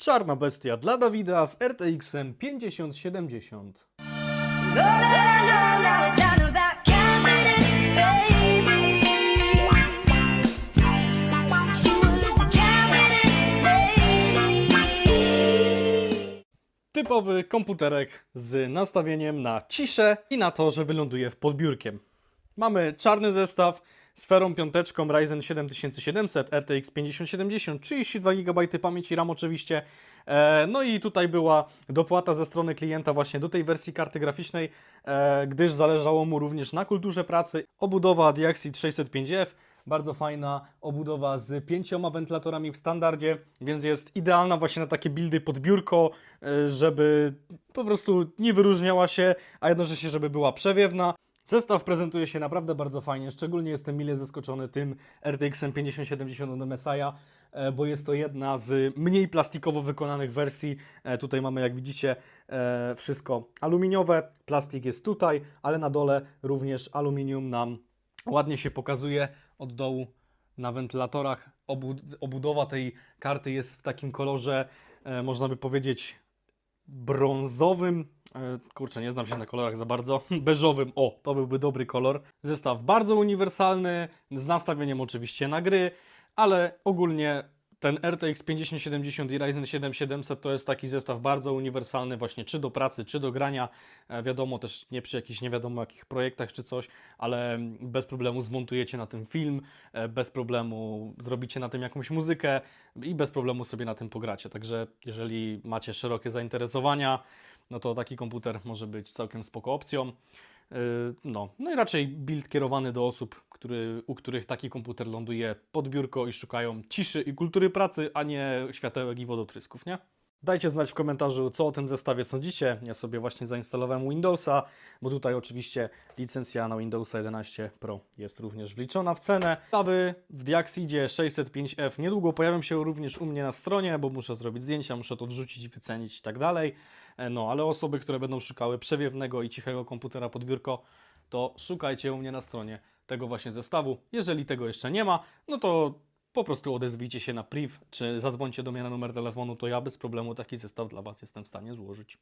Czarna bestia dla Dawida z RTX-em 5070. No. Typowy komputerek z nastawieniem na ciszę i na to, że wyląduje w podbiórkiem. Mamy czarny zestaw z ferą piąteczką Ryzen 7700 RTX 5070, 32 GB pamięci RAM oczywiście. E, No i tutaj była dopłata ze strony klienta właśnie do tej wersji karty graficznej, e, gdyż zależało mu również na kulturze pracy. Obudowa Diaxit 605F, bardzo fajna obudowa z pięcioma wentylatorami w standardzie, więc jest idealna właśnie na takie buildy pod biurko, e, żeby po prostu nie wyróżniała się, a jednocześnie, żeby była przewiewna. Zestaw prezentuje się naprawdę bardzo fajnie, szczególnie jestem mile zaskoczony tym RTX-em 5070 od MSI'a, e, bo jest to jedna z mniej plastikowo wykonanych wersji. E, Tutaj mamy, jak widzicie, e, wszystko aluminiowe, plastik jest tutaj, ale na dole również aluminium nam ładnie się pokazuje od dołu na wentylatorach. Obud obudowa tej karty jest w takim kolorze, można by powiedzieć, brązowym. E, kurczę, nie znam się na kolorach za bardzo. Beżowym, o, to byłby dobry kolor. Zestaw bardzo uniwersalny, z nastawieniem oczywiście na gry, ale ogólnie ten RTX 5070 i Ryzen 7700 to jest taki zestaw bardzo uniwersalny właśnie czy do pracy, czy do grania. E, wiadomo też nie przy jakichś nie wiadomo jakich projektach czy coś, ale bez problemu zmontujecie na tym film, e, bez problemu zrobicie na tym jakąś muzykę i bez problemu sobie na tym pogracie. Także jeżeli macie szerokie zainteresowania, no to taki komputer może być całkiem spoko opcją. Yy, No, no i raczej build kierowany do osób, który, u których taki komputer ląduje pod biurko i szukają ciszy i kultury pracy, a nie światełek i wodotrysków, nie? Dajcie znać w komentarzu, co o tym zestawie sądzicie. Ja sobie właśnie zainstalowałem Windowsa, bo tutaj oczywiście licencja na Windowsa 11 Pro jest również wliczona w cenę. Stawy w Diaxidzie 605F niedługo pojawią się również u mnie na stronie, bo muszę zrobić zdjęcia, muszę to wrzucić, wycenić i tak dalej. E, No, ale osoby, które będą szukały przewiewnego i cichego komputera pod biurko, to szukajcie u mnie na stronie tego właśnie zestawu. Jeżeli tego jeszcze nie ma, no to po prostu odezwijcie się na priv, czy zadzwońcie do mnie na numer telefonu, to ja bez problemu taki zestaw dla Was jestem w stanie złożyć.